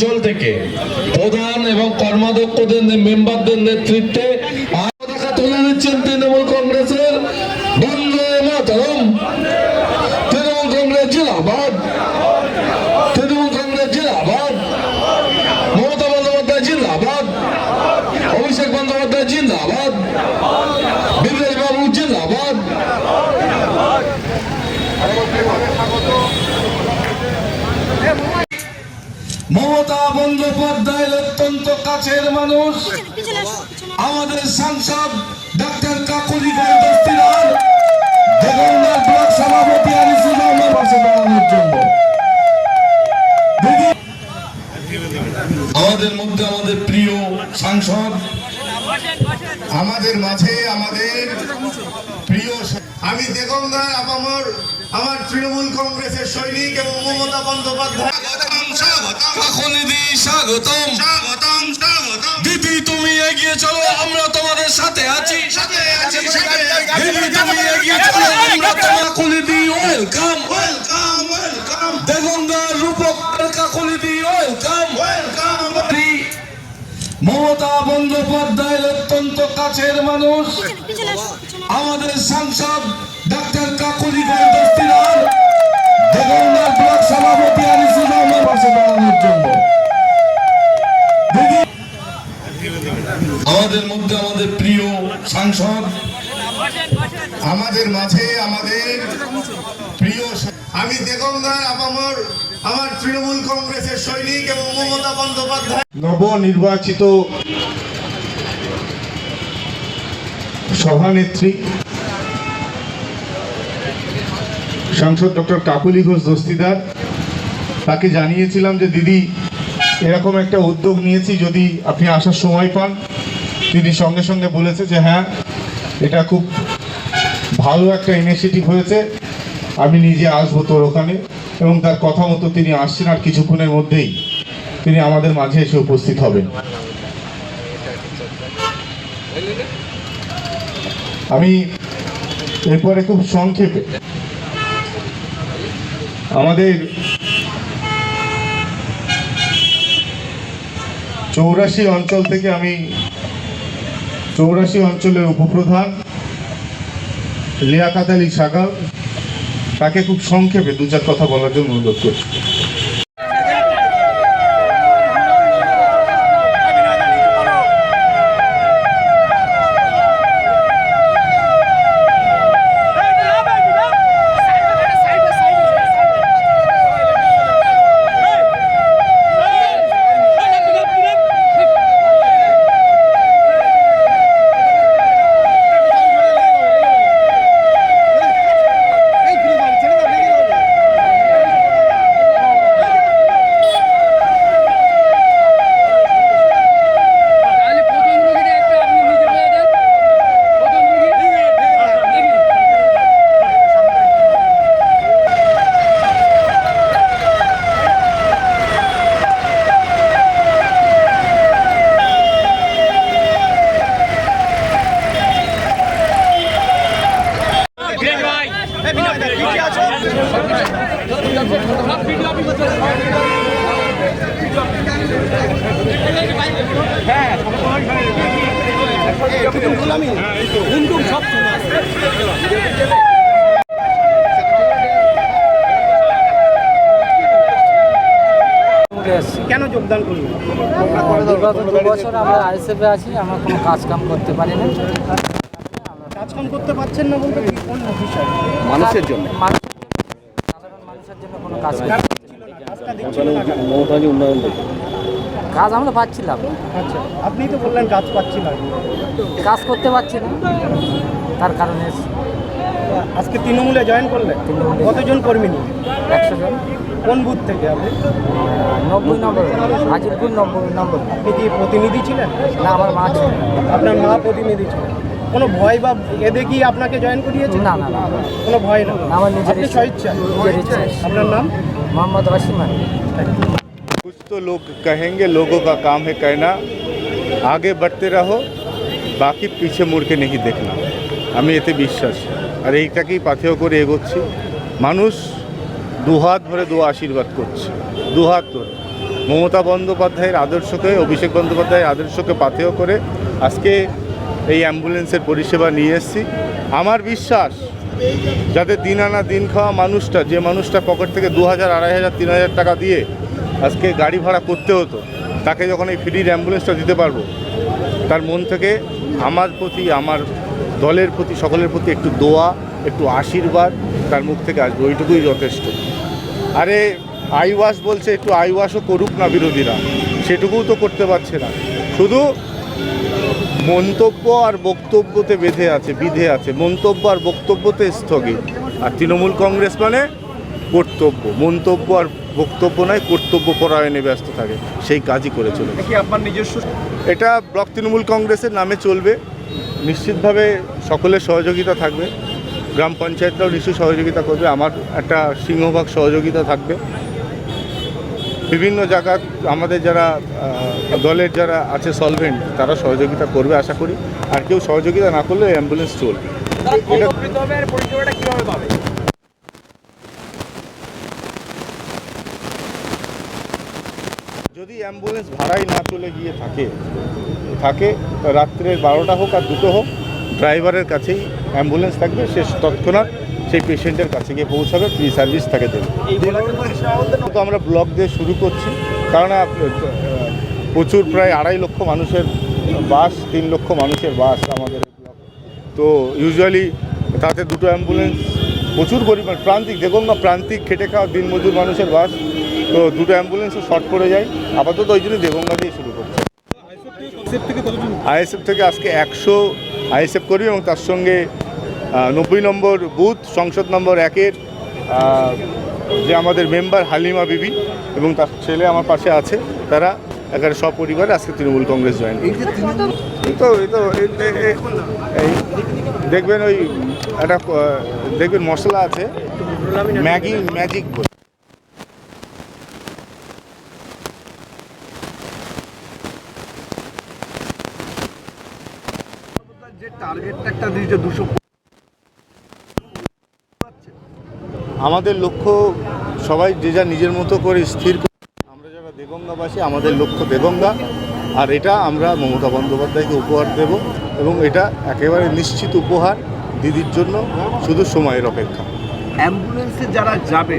অঞ্চল থেকে প্রধান এবং কর্মাধ্যক্ষদের মেম্বারদের নেতৃত্বে আর দেখা তুলে দিচ্ছেন তৃণমূল কংগ্রেসের বন্দে মাতরম তৃণমূল কংগ্রেস জিন্দাবাদ তৃণমূল কংগ্রেস জিন্দাবাদ মমতা বন্দ্যোপাধ্যায় জিন্দাবাদ অভিষেক বন্দ্যোপাধ্যায় জিন্দাবাদ বিদেশ বাবু জিন্দাবাদ মমতা বন্দ্যোপাধ্যায়ের অত্যন্ত কাছের মানুষ। আমাদের সাংসদ ডাক্তার ব্লক সভাপতি আমাদের মধ্যে আমাদের প্রিয় সাংসদ, আমাদের মাঝে আমাদের প্রিয় আমি দেগঙ্গার আমার তৃণমূল কংগ্রেসের সৈনিক এবং মমতা বন্দ্যোপাধ্যায়। স্বাগতম। স্বাগতম স্বাগতম। স্বাগতম স্বাগতম। দিদি তুমি এগিয়ে চলো আমরা তোমাদের সাথে আছি। সাথে আছি দিদি তুমি এগিয়ে চলো আমরা তোমার কাকুলিদি ওয়েলকাম ওয়েলকাম ওয়েলকাম দেগঙ্গার রূপক কাকুলিদি ওয়েলকাম ওয়েলকাম মমতা বন্দ্যোপাধ্যায়ের অত্যন্ত কাছের মানুষ। আমাদের সাংসদ ডাক্তার কাকুলি দস্তিদার দেগঙ্গার আমাদের মধ্যে আমাদের প্রিয় সাংসদ, আমাদের মাঝে আমাদের প্রিয় আমি দেগঙ্গার আপামর, আমার তৃণমূল কংগ্রেসের সৈনিক এবং মমতা বন্দ্যোপাধ্যায়। নবনির্বাচিত সভানেত্রী, সাংসদ ডক্টর কাকুলি ঘোষ দস্তিদার তাকে জানিয়েছিলাম যে, দিদি, এরকম একটা উদ্যোগ নিয়েছি, যদি আপনি আসার সময় পান। তিনি সঙ্গে সঙ্গে বলেছে যে হ্যাঁ এটা খুব ভালো একটা ইনিশিয়েটিভ হয়েছে। আমি নিজে আসব তোর ওখানে। এবং তার কথা মতো তিনি আসছেন আর কিছুক্ষণের মধ্যেই তিনি আমাদের মাঝে এসে উপস্থিত হবেন। আমি এরপরে খুব সংক্ষেপে আমাদের চৌরাশি অঞ্চল থেকে আমি চৌরাশি অঞ্চলের উপপ্রধান লিয়াকাত আলী সাগাল তাকে খুব সংক্ষেপে দু চার কথা বলার জন্য অনুরোধ করছি। কেন যোগদান করলেন বিগত দু বছর আমরা আইসিএফে আছি আমরা কোনো কাজ কাম করতে পারি না। কাজকাম করতে পারছেন না বলতে কি মানুষের জন্য। সাধারণ মানুষের জন্য কোনো কাজ কাজটা দিচ্ছিল না কেন? কাজ আমরা পাচ্ছিলাম। আচ্ছা আপনিই তো বললেন কাজ পাচ্ছি না। কাজ করতে পারছি না। তার কারণে। আজকে তৃণমূলে জয়েন করলেন। কতজন কর্মী নিয়ে? একশো জন। কোন বুথ থেকে আপনি? নব্বই নম্বর হাজিরপুর নব্বই নম্বর। আপনি কি প্রতিনিধি ছিলেন? না আমার মা ছিল আপনার মা প্রতিনিধি ছিলেন। কোনো ভয় বা এদে কি আপনাকে জয়েন করিয়েছে? না, না, না। কোনো ভয় না? আমার নিজের আপনি ইচ্ছা। আপনার নাম? মোহাম্মদ রশিমান कुछ तो लोग कहेंगे लोगों का काम है कहना আগে বাড়তে রাহো বাকি পিছে মুড়কে নেই দেখনা আমি এতে বিশ্বাস আর এইটাকেই পাথেয় করে এগোচ্ছি মানুষ দুহাত ভরে দু আশীর্বাদ করছে দুহাত ধরে মমতা বন্দ্যোপাধ্যায়ের আদর্শকে অভিষেক বন্দ্যোপাধ্যায়ের আদর্শকে পাথেয় করে আজকে এই অ্যাম্বুলেন্সের পরিষেবা নিয়ে এসেছি আমার বিশ্বাস যাতে দিন আনা দিন খাওয়া মানুষটা যে মানুষটা পকেট থেকে দু হাজার আড়াই হাজার তিন হাজার টাকা দিয়ে আজকে গাড়ি ভাড়া করতে হতো, তাকে যখন এই ফ্রির অ্যাম্বুলেন্সটা দিতে পারব, তার মন থেকে আমার প্রতি, আমার দলের প্রতি, সকলের প্রতি একটু দোয়া, একটু আশীর্বাদ, তার মুখ থেকে আসবে, ওইটুকুই যথেষ্ট। আরে, আইওয়াস বলছে, একটু আইওয়াসও করুক না বিরোধীরা, সেটুকুও তো করতে পারছে না। শুধু মন্তব্য আর বক্তব্যতে বেঁধে আছে, বিধে আছে, মন্তব্য আর বক্তব্যতে স্থগিত। আর তৃণমূল কংগ্রেস মানে কর্তব্য, মন্তব্য আর বক্তব্য নয় কর্তব্য পরায়ণে ব্যস্ত থাকে। সেই কাজই করে চলে আপনার নিজস্ব এটা ব্লক তৃণমূল কংগ্রেসের নামে চলবে। নিশ্চিতভাবে সকলের সহযোগিতা থাকবে। গ্রাম পঞ্চায়েতরাও নিশ্চয়ই সহযোগিতা করবে। আমার একটা সিংহভাগ সহযোগিতা থাকবে। বিভিন্ন জায়গা আমাদের যারা দলের যারা আছে সলভেন্ট তারা সহযোগিতা করবে আশা করি। আর কেউ সহযোগিতা না করলে অ্যাম্বুলেন্স চলবে এটা পরিষেবাটা কীভাবে পাবে যদি অ্যাম্বুলেন্স ভাড়াই না চলে গিয়ে থাকে থাকে রাত্রে বারোটা হোক আর দুটো হোক, ড্রাইভারের কাছেই অ্যাম্বুলেন্স থাকবে, সে তৎক্ষণাৎ সেই পেশেন্টের কাছে গিয়ে পৌঁছাবে, ফ্রি সার্ভিস তাকে দেবে। তো আমরা ব্লক দিয়ে শুরু করছি, কারণ প্রচুর প্রায় আড়াই লক্ষ মানুষের বাস, তিন লক্ষ মানুষের বাস আমাদের তো ইউজুয়ালি তাতে দুটো অ্যাম্বুলেন্স প্রচুর পরিমাণ, প্রান্তিক, দেখুন না, প্রান্তিক খেটে খাওয়া দিনমজুর মানুষের বাস তো দুটো অ্যাম্বুলেন্সও শর্ট পড়ে যায়। আপাতত ওই জন্য দেগঙ্গা দিয়ে শুরু করছে। আইএসএফ থেকে আজকে একশো আইএসএফ কর্মী এবং তার সঙ্গে নব্বই নম্বর বুথ সংসদ নম্বর একের যে আমাদের মেম্বার হালিমা বিবি এবং তার ছেলে আমার পাশে আছে, তারা এখানে সপরিবারে আজকে তৃণমূল কংগ্রেস জয়েন তো, এই তো দেখবেন ওই একটা দেখবেন মশলা আছে। ম্যাগি ম্যাজিক বলে যে দিয়েছে দুশো আমাদের লক্ষ্য সবাই যে যা নিজের মতো করে স্থির আমরা যারা দেগঙ্গাবাসী আমাদের লক্ষ্য দেগঙ্গা। আর এটা আমরা মমতা বন্দ্যোপাধ্যায়কে উপহার দেব এবং এটা একেবারে নিশ্চিত উপহার দিদির জন্য শুধু সময়ের অপেক্ষা। অ্যাম্বুলেন্সে যারা যাবে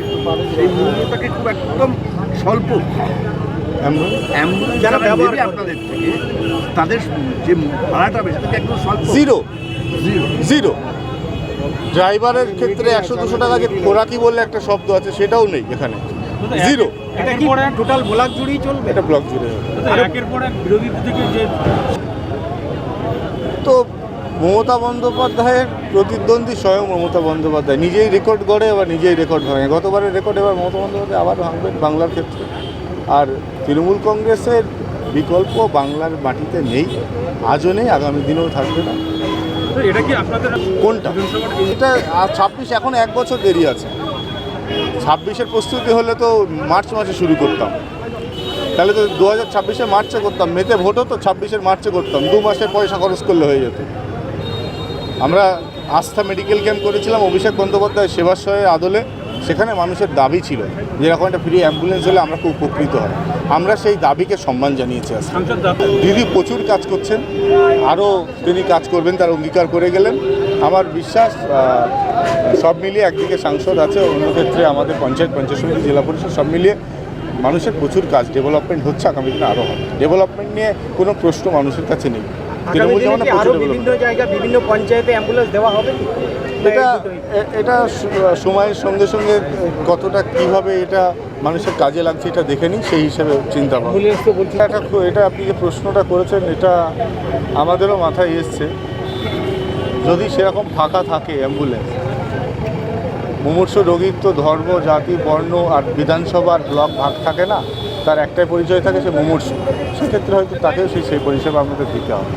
সেই মূল্যটাকে খুব একদম স্বল্প। অ্যাম্বুলেন্স? যারা ব্যবহার আপনাদের থেকে তাদের যে ভাড়াটা বেশি সেটাকে একদম স্বল্প। জিরো জিরো জিরো ড্রাইভারের ক্ষেত্রে একশো দুশো টাকাকে খোরাকি বললে একটা শব্দ আছে সেটাও নেই এখানে। জিরো এটা কি টোটাল ব্লক জুড়েই চলবে? এটা ব্লক জুড়ে একের পর এক বিরোধী থেকে যে তো মমতা বন্দ্যোপাধ্যায়ের প্রতিদ্বন্দ্বী স্বয়ং মমতা বন্দ্যোপাধ্যায়। নিজেই রেকর্ড গড়ে আবার নিজেই রেকর্ড ভাঙে। গতবারের রেকর্ড এবার মমতা বন্দ্যোপাধ্যায় আবার ভাঙবেন বাংলার ক্ষেত্রে। আর তৃণমূল কংগ্রেসের বিকল্প বাংলার মাটিতে নেই। আজও নেই আগামী দিনেও থাকবে না। এটা কি আপনাদের কোনটা? এটা ছাব্বিশ এখন এক বছর দেরি আছে। ছাব্বিশের প্রস্তুতি হলে তো মার্চ মাসে শুরু করতাম। তাহলে তো দু হাজার ছাব্বিশে মার্চে করতাম। মেতে ভোটও তো ছাব্বিশের মার্চে করতাম। দু মাসের পয়সা খরচ করলে হয়ে যেত। আমরা আস্থা মেডিকেল ক্যাম্প করেছিলাম অভিষেক বন্দ্যোপাধ্যায় সেবাশ্রয়ের আদলে। সেখানে মানুষের দাবি ছিল যেরকম একটা ফ্রি অ্যাম্বুলেন্স হলে আমরা খুব উপকৃত হয় আমরা সেই দাবিকে সম্মান জানিয়েছি আজকে। দিদি প্রচুর কাজ করছেন আরও তিনি কাজ করবেন তার অঙ্গীকার করে গেলেন। আমার বিশ্বাস সব মিলিয়ে একদিকে সাংসদ আছে অন্য ক্ষেত্রে আমাদের পঞ্চায়েত পঞ্চায়েত সমিতি জেলা পরিষদ সব মিলিয়ে মানুষের প্রচুর কাজ ডেভেলপমেন্ট হচ্ছে আগামী দিনে আরও হবে। ডেভেলপমেন্ট নিয়ে কোনো প্রশ্ন মানুষের কাছে নেই। তৃণমূল যেমন বিভিন্ন। জায়গা বিভিন্ন পঞ্চায়েতে অ্যাম্বুলেন্স দেওয়া হবে? এটা এটা সময়ের সঙ্গে সঙ্গে কতটা কীভাবে এটা মানুষের কাজে লাগছে এটা দেখে নিই সেই হিসেবে চিন্তা ভাবনা। এটা এটা আপনি যে প্রশ্নটা করেছেন এটা আমাদেরও মাথায় এসছে। যদি সেরকম ফাঁকা থাকে অ্যাম্বুলেন্স মুমূর্ষ রোগীর তো ধর্ম জাতি বর্ণ আর বিধানসভার ব্লক ভাগ থাকে না তার একটাই পরিচয় থাকে সে মুমূর্ষ। সেক্ষেত্রে হয়তো তাকেও সেই সেই পরিষেবা আমাদের দিতে হবে।